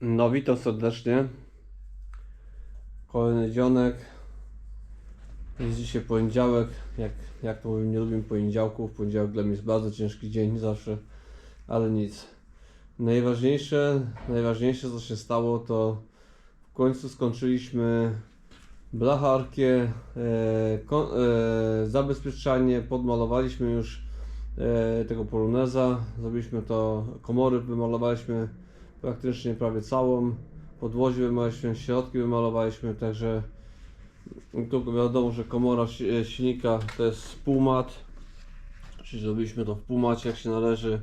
No witam serdecznie. Kolejny dzionek. Jest dzisiaj poniedziałek. Jak, jak to mówię, nie lubię poniedziałków. Poniedziałek dla mnie jest bardzo ciężki dzień zawsze. Ale nic. Najważniejsze, najważniejsze co się stało to w końcu skończyliśmy blacharkę, e, kon, e, zabezpieczanie, podmalowaliśmy już e, tego poloneza, zrobiliśmy to, komory wymalowaliśmy praktycznie prawie całą, podłozie wymalowaliśmy, środki wymalowaliśmy, także tu wiadomo, że komora e, silnika to jest półmat, czyli zrobiliśmy to w półmacie jak się należy.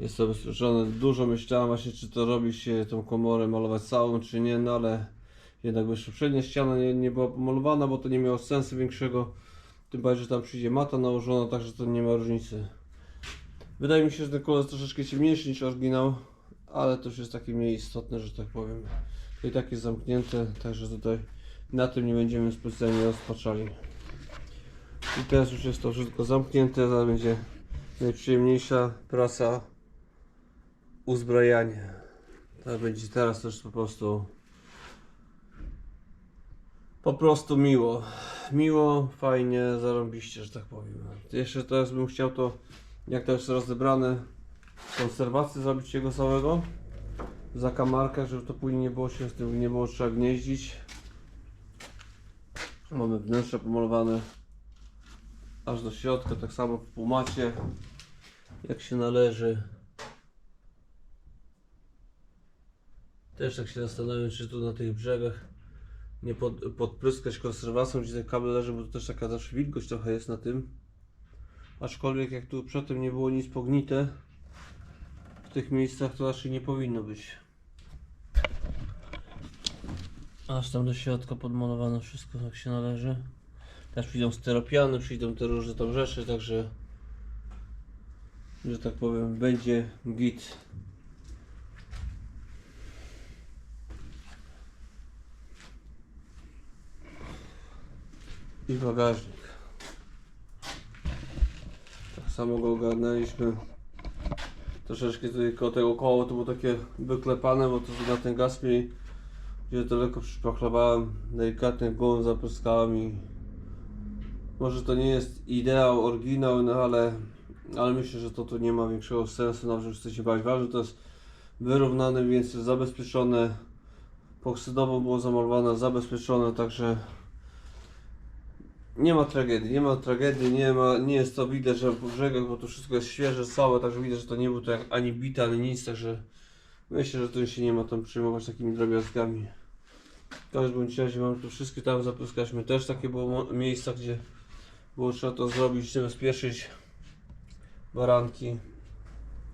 Jest to zabezpieczone. Dużo myślałem właśnie, czy to robi się tą komorę malować całą, czy nie, no ale jednak jeszcze przednia ściana nie, nie była pomalowana, bo to nie miało sensu większego. Tym bardziej, że tam przyjdzie mata nałożona, także to nie ma różnicy. Wydaje mi się, że ten kolor jest troszeczkę ciemniejszy niż oryginał, ale to już jest takie mniej istotne, że tak powiem. To i tak jest zamknięte, także tutaj na tym nie będziemy specjalnie rozpaczali. I teraz już jest to wszystko zamknięte, zaraz będzie najprzyjemniejsza praca uzbrajanie. To będzie teraz też po prostu po prostu miło. Miło, fajnie, zarąbiście, że tak powiem. Jeszcze teraz bym chciał to, jak to jest rozebrane, konserwację zrobić jego całego. Zakamarkę, żeby to później nie było się z tym nie było trzeba gnieździć. Mamy wnętrze pomalowane aż do środka, tak samo w półmacie, jak się należy. Też tak się zastanawiam, czy tu na tych brzegach nie pod, podpryskać konserwacją, gdzie ten kabel leży, bo to też taka zawsze wilgoć trochę jest na tym. Aczkolwiek jak tu przedtem nie było nic pognite, w tych miejscach to raczej nie powinno być. Aż tam do środka podmalowane wszystko jak się należy. Też przyjdą steropiany, przyjdą te różne tam rzeczy, także że tak powiem będzie git. i bagażnik. Tak samo go ogarnęliśmy. Troszeczkę koło tego koło to było takie wyklepane, bo to na ten gaz mi gdzie daleko przypachlowałem, delikatnie głową zapryskałem i może to nie jest ideał, oryginał, no ale, ale myślę, że to tu nie ma większego sensu, nawet że chcecie bać. Ważne to jest wyrównane, więc jest zabezpieczone. Poksydowo było zamalowane, zabezpieczone, także nie ma tragedii, nie ma tragedii, nie ma, nie jest to widać, że po brzegach, bo to wszystko jest świeże, całe, także widać, że to nie był to jak ani bita, ani nic, także myślę, że tu się nie ma tam przejmować takimi drobiazgami. W każdym razie mamy tu wszystkie tam zapyskaliśmy, też takie było miejsca, gdzie było trzeba to zrobić, zabezpieczyć baranki,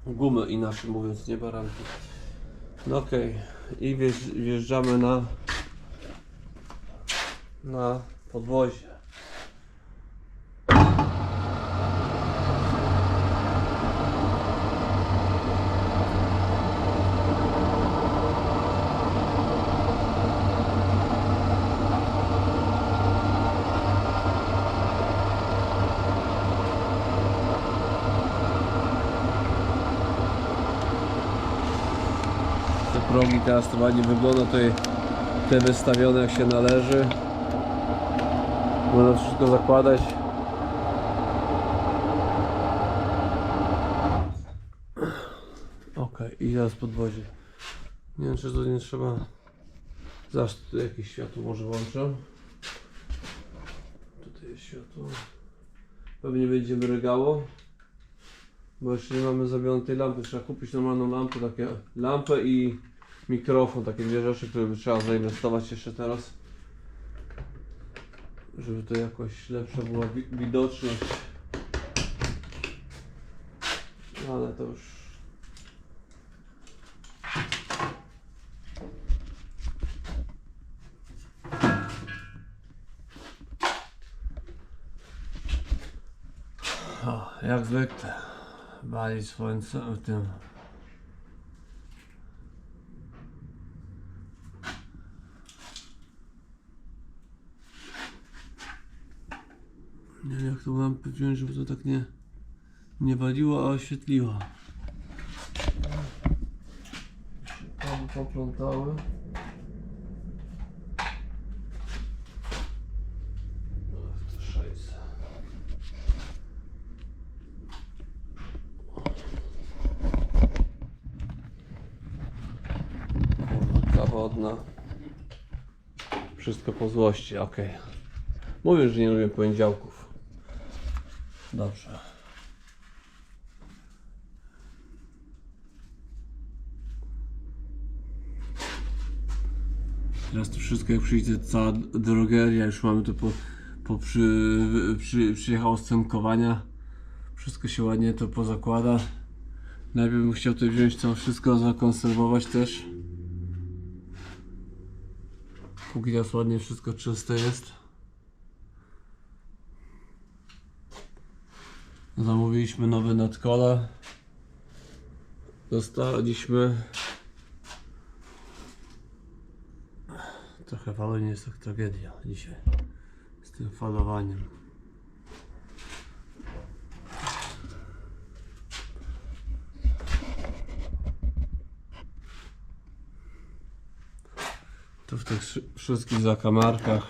gumę inaczej mówiąc, nie baranki. No okej, i wjeżdż- wjeżdżamy na na podwozie. Te progi teraz to ładnie wygląda tutaj te wystawione jak się należy. Można wszystko zakładać. Ok, i teraz podwozie. Nie wiem czy to nie trzeba. Zaraz tu jakieś światło może włączę. Tutaj jest światło. Pewnie będzie wyrygało. Bo jeszcze nie mamy zrobionej tej lampy. Trzeba kupić normalną lampę, takie lampę i mikrofon, takie dwie rzeczy, które by trzeba zainwestować jeszcze teraz. Żeby to jakoś lepsza była wi- widoczność. No, Ale to już. Jak zwykle. Wali słońce w tym. Jak tą lampę wziąć, żeby to tak nie, nie waliło, a oświetliło. żeby poplątały. Wodna. Wszystko po złości, okej. Mówię, że nie lubię poniedziałków. Dobrze. Teraz to wszystko jak przyjdzie cała drogeria, już mamy to po, po przy, przy, przyjechało z cynkowania. Wszystko się ładnie to pozakłada. Najpierw bym chciał to wziąć to wszystko zakonserwować też. Póki teraz ładnie wszystko czyste jest. Zamówiliśmy nowe nadkola. Dostaliśmy. Trochę falo nie jest tak tragedia dzisiaj. Z tym falowaniem. Tu w tych wszy- wszystkich zakamarkach.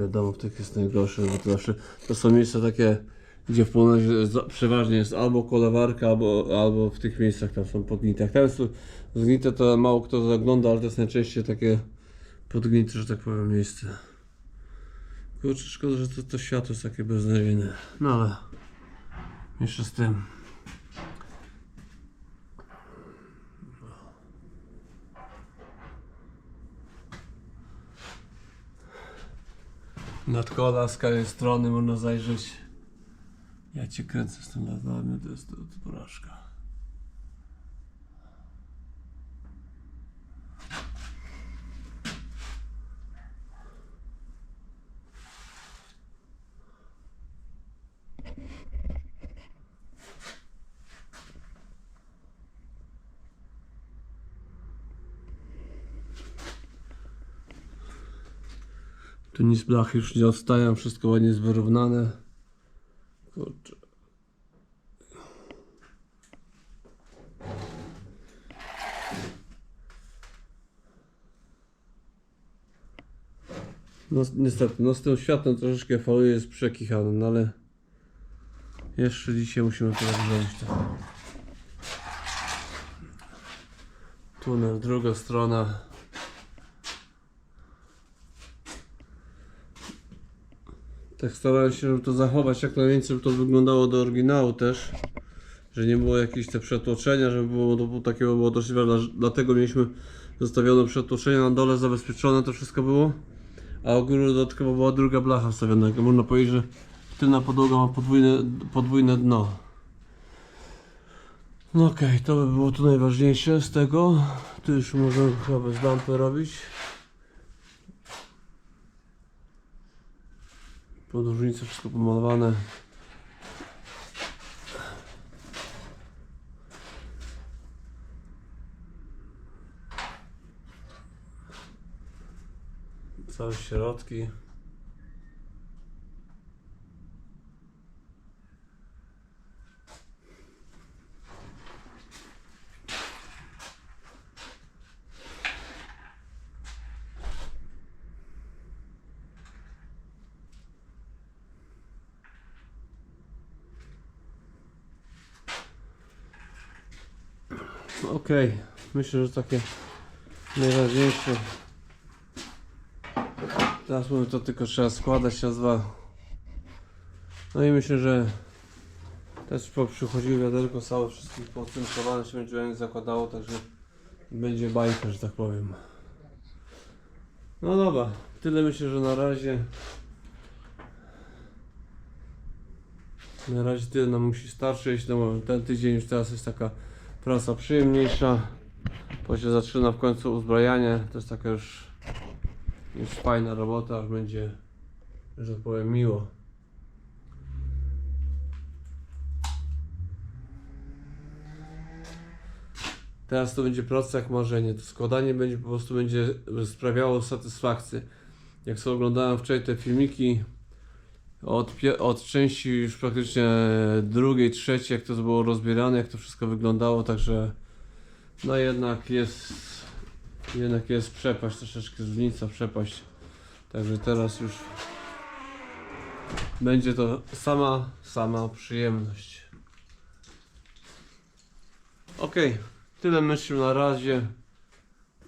Wiadomo, w tych jest najgorsze, bo to zawsze to są miejsca takie, gdzie w za- przeważnie jest albo kolewarka, albo, albo w tych miejscach tam są podgnite. Jak teraz zgnite to mało kto zagląda, ale to jest najczęściej takie podgnite, że tak powiem, miejsce. Kurczę, szkoda, że to, to światło jest takie beznadziejne. No ale jeszcze z tym. Nadkola z każdej strony można zajrzeć. Ja cię kręcę z tym latarnią, to jest to, to porażka. Tu nic blachy już nie odstają, wszystko ładnie jest wyrównane. Kurczę. No niestety, no z tym światłem troszeczkę faluje jest przekichane, no ale jeszcze dzisiaj musimy to zrobić. Tak. Tunel, druga strona. Tak starałem się, żeby to zachować jak najwięcej, żeby to wyglądało do oryginału też. Że nie było jakichś te przetłoczenia, żeby było to takiego było dla- Dlatego mieliśmy zostawione przetłoczenia na dole, zabezpieczone to wszystko było. A u góry dodatkowo była druga blacha wstawiona. Jak można powiedzieć, że tylna podłoga ma podwójne, podwójne dno. No okej, to by było tu najważniejsze z tego. Tu już możemy chyba bez lampy robić. Podróżnice wszystko pomalowane. Całe środki. Okej, myślę, że takie najważniejsze. Teraz mówię, to tylko trzeba składać raz, dwa. No i myślę, że też przychodziło wiaderko całe wszystkich podcynkowane się będzie zakładało, także będzie bajka, że tak powiem. No dobra, tyle myślę, że na razie. Na razie tyle nam musi starczyć. No, ten tydzień już teraz jest taka praca przyjemniejsza. Bo się zaczyna w końcu uzbrajanie. To jest taka już, już fajna robota, już będzie, że tak powiem, miło. Teraz to będzie praca jak marzenie. To składanie będzie po prostu będzie sprawiało satysfakcję. Jak sobie oglądałem wczoraj te filmiki, od, od części już praktycznie drugiej, trzeciej, jak to było rozbierane, jak to wszystko wyglądało, także no jednak jest jednak jest przepaść, troszeczkę różnica, przepaść. Także teraz już będzie to sama, sama przyjemność. Okej, tyle myślę na razie.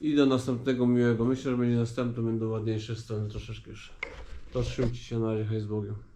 I do następnego miłego. Myślę, że będzie następny, będą ładniejsze strony troszeczkę już. To trzymajcie się na razie, hej z Bogiem.